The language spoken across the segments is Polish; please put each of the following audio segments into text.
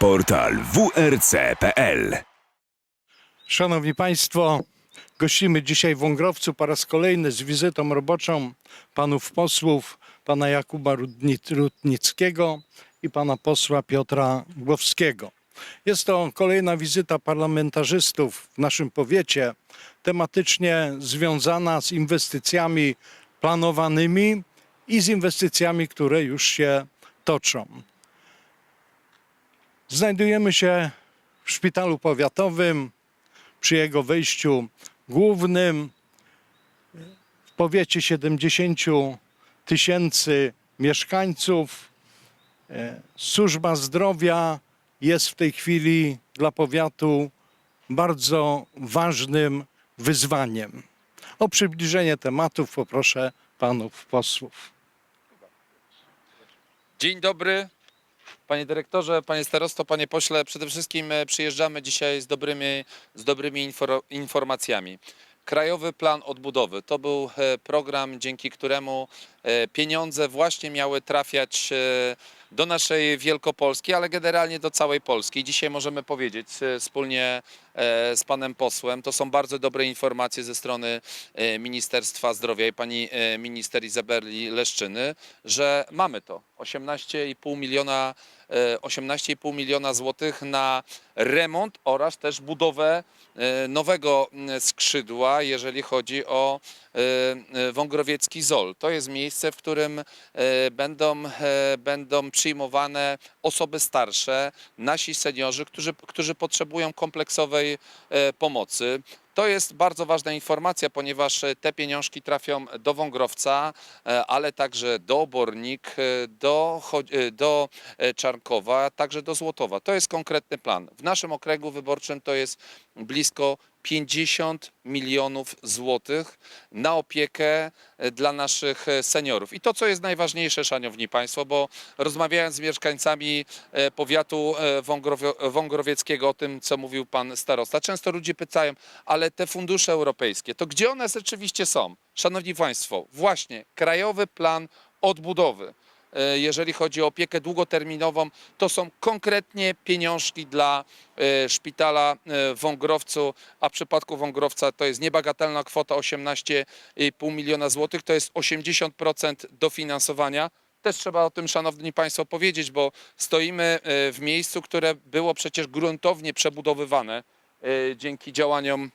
Portal wrc.pl Szanowni Państwo, gościmy dzisiaj w Wągrowcu po raz kolejny z wizytą roboczą panów posłów, pana Jakuba Rutnickiego i pana posła Piotra Głowskiego. Jest to kolejna wizyta parlamentarzystów w naszym powiecie, tematycznie związana z inwestycjami planowanymi i z inwestycjami, które już się toczą. Znajdujemy się w szpitalu powiatowym przy jego wejściu głównym. W powiecie 70 tysięcy mieszkańców. E, Służba zdrowia jest w tej chwili dla powiatu bardzo ważnym wyzwaniem. O przybliżenie tematów poproszę panów posłów. Dzień dobry, panie dyrektorze, panie starosto, panie pośle. Przede wszystkim e, przyjeżdżamy dzisiaj z dobrymi, z dobrymi infor- informacjami. Krajowy Plan Odbudowy. To był e, program, dzięki któremu e, pieniądze właśnie miały trafiać e, do naszej Wielkopolski, ale generalnie do całej Polski. Dzisiaj możemy powiedzieć wspólnie z panem posłem, to są bardzo dobre informacje ze strony Ministerstwa Zdrowia i pani minister Izabeli Leszczyny, że mamy to. 18,5 miliona, 18,5 miliona złotych na remont oraz też budowę e, nowego skrzydła, jeżeli chodzi o e, e, Wągrowiecki ZOL. To jest miejsce, w którym e, będą, e, będą przyjmowane osoby starsze, nasi seniorzy, którzy, którzy potrzebują kompleksowej e, pomocy. To jest bardzo ważna informacja, ponieważ e, te pieniążki trafią do Wągrowca, e, ale także do Obornik, e, do, do Czarnkowa, także do Złotowa. To jest konkretny plan. W naszym okręgu wyborczym to jest blisko 50 milionów złotych na opiekę e, dla naszych e, seniorów. I to, co jest najważniejsze, szanowni państwo, bo rozmawiając z mieszkańcami e, powiatu wągrowieckiego o tym, co mówił pan starosta, często ludzie pytają, ale te fundusze europejskie, to gdzie one rzeczywiście są? Szanowni państwo, właśnie Krajowy Plan Odbudowy jeżeli chodzi o opiekę długoterminową, to są konkretnie pieniążki dla e, szpitala e, w Wągrowcu, a w przypadku Wągrowca to jest niebagatelna kwota 18,5 miliona złotych, to jest 80% dofinansowania. Też trzeba o tym, szanowni państwo, powiedzieć, bo stoimy e, w miejscu, które było przecież gruntownie przebudowywane e, dzięki działaniom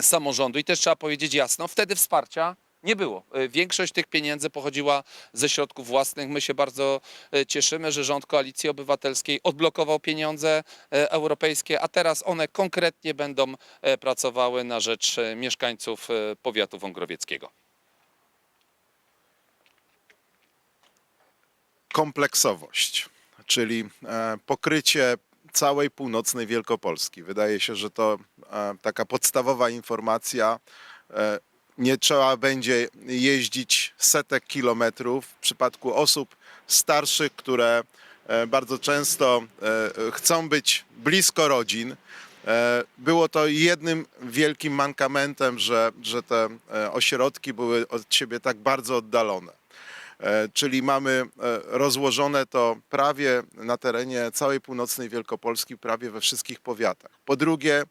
samorządu i też trzeba powiedzieć jasno, wtedy wsparcia nie było. E, Większość tych pieniędzy pochodziła ze środków własnych. My się bardzo e, cieszymy, że rząd Koalicji Obywatelskiej odblokował pieniądze e, europejskie, a teraz one konkretnie będą pracowały na rzecz mieszkańców powiatu wągrowieckiego. kompleksowość, czyli pokrycie całej północnej Wielkopolski. Wydaje się, że to taka podstawowa informacja. Nie trzeba będzie jeździć setek kilometrów w przypadku osób starszych, które e, bardzo często e, chcą być blisko rodzin. E, Było to jednym wielkim mankamentem, że, że te ośrodki były od siebie tak bardzo oddalone. Czyli mamy rozłożone to prawie na terenie całej północnej Wielkopolski, prawie we wszystkich powiatach. Po drugie,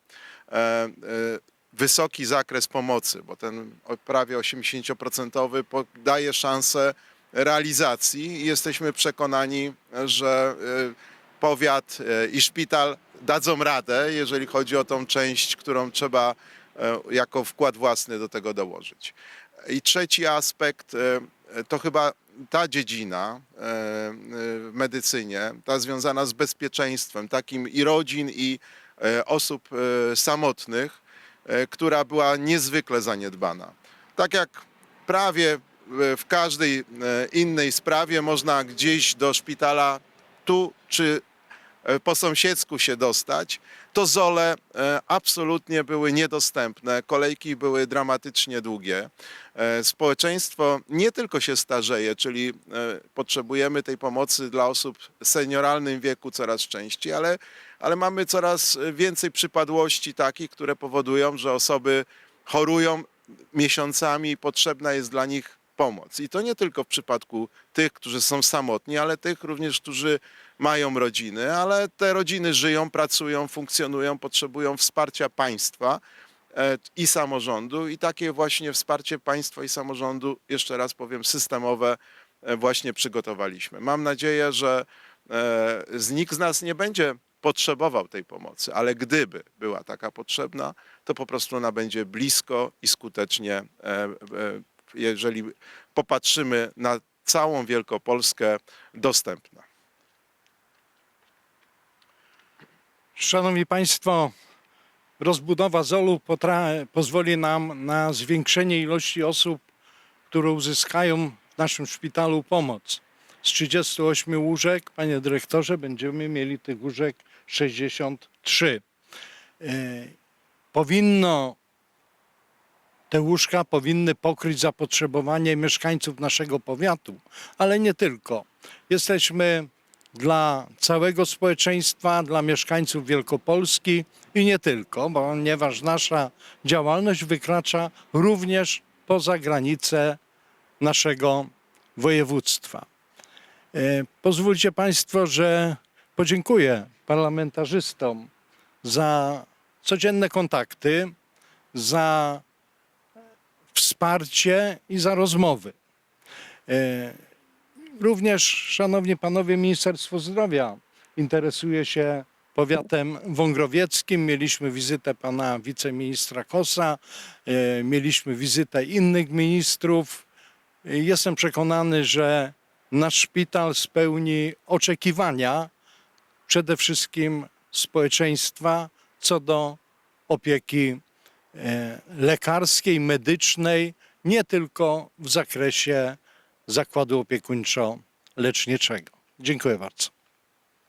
wysoki zakres pomocy, bo ten prawie 80% po- daje szansę realizacji i jesteśmy przekonani, że e, powiat e, i szpital dadzą radę, jeżeli chodzi o tą część, którą trzeba e, jako wkład własny do tego dołożyć. I trzeci aspekt to chyba ta dziedzina w medycynie, ta związana z bezpieczeństwem takim i rodzin, i osób samotnych, która była niezwykle zaniedbana. Tak jak prawie e, w każdej e, innej sprawie można gdzieś do szpitala tu czy e, po sąsiedzku się dostać, to zole e, absolutnie były niedostępne, kolejki były dramatycznie długie. E, Społeczeństwo nie tylko się starzeje, czyli e, potrzebujemy tej pomocy dla osób w senioralnym wieku coraz częściej, ale, ale mamy coraz więcej przypadłości takich, które powodują, że osoby chorują miesiącami i potrzebna jest dla nich pomoc. I to nie tylko w przypadku tych, którzy są samotni, ale tych również, którzy mają rodziny, ale te rodziny żyją, pracują, funkcjonują, potrzebują wsparcia państwa e, i samorządu i takie właśnie wsparcie państwa i samorządu, jeszcze raz powiem, systemowe e, właśnie przygotowaliśmy. Mam nadzieję, że e, nikt z nas nie będzie potrzebował tej pomocy, ale gdyby była taka potrzebna, to po prostu ona będzie blisko i skutecznie, jeżeli popatrzymy na całą Wielkopolskę, dostępna. Szanowni Państwo, rozbudowa ZOL-u pozwoli nam na zwiększenie ilości osób, które uzyskają w naszym szpitalu pomoc. Z 38 łóżek, panie dyrektorze, będziemy mieli tych łóżek 63. E, Powinno te łóżka powinny pokryć zapotrzebowanie mieszkańców naszego powiatu, ale nie tylko. Jesteśmy dla całego społeczeństwa, dla mieszkańców Wielkopolski i nie tylko, ponieważ nasza działalność wykracza również poza granice naszego województwa. E, Pozwólcie Państwo, że podziękuję parlamentarzystom za codzienne kontakty, za wsparcie i za rozmowy. Również, szanowni panowie, Ministerstwo Zdrowia interesuje się powiatem wągrowieckim. Mieliśmy wizytę pana wiceministra Kosa, e, mieliśmy wizytę innych ministrów. Jestem przekonany, że nasz szpital spełni oczekiwania przede wszystkim społeczeństwa co do opieki e, lekarskiej, medycznej, nie tylko w zakresie zakładu opiekuńczo-leczniczego. Dziękuję bardzo.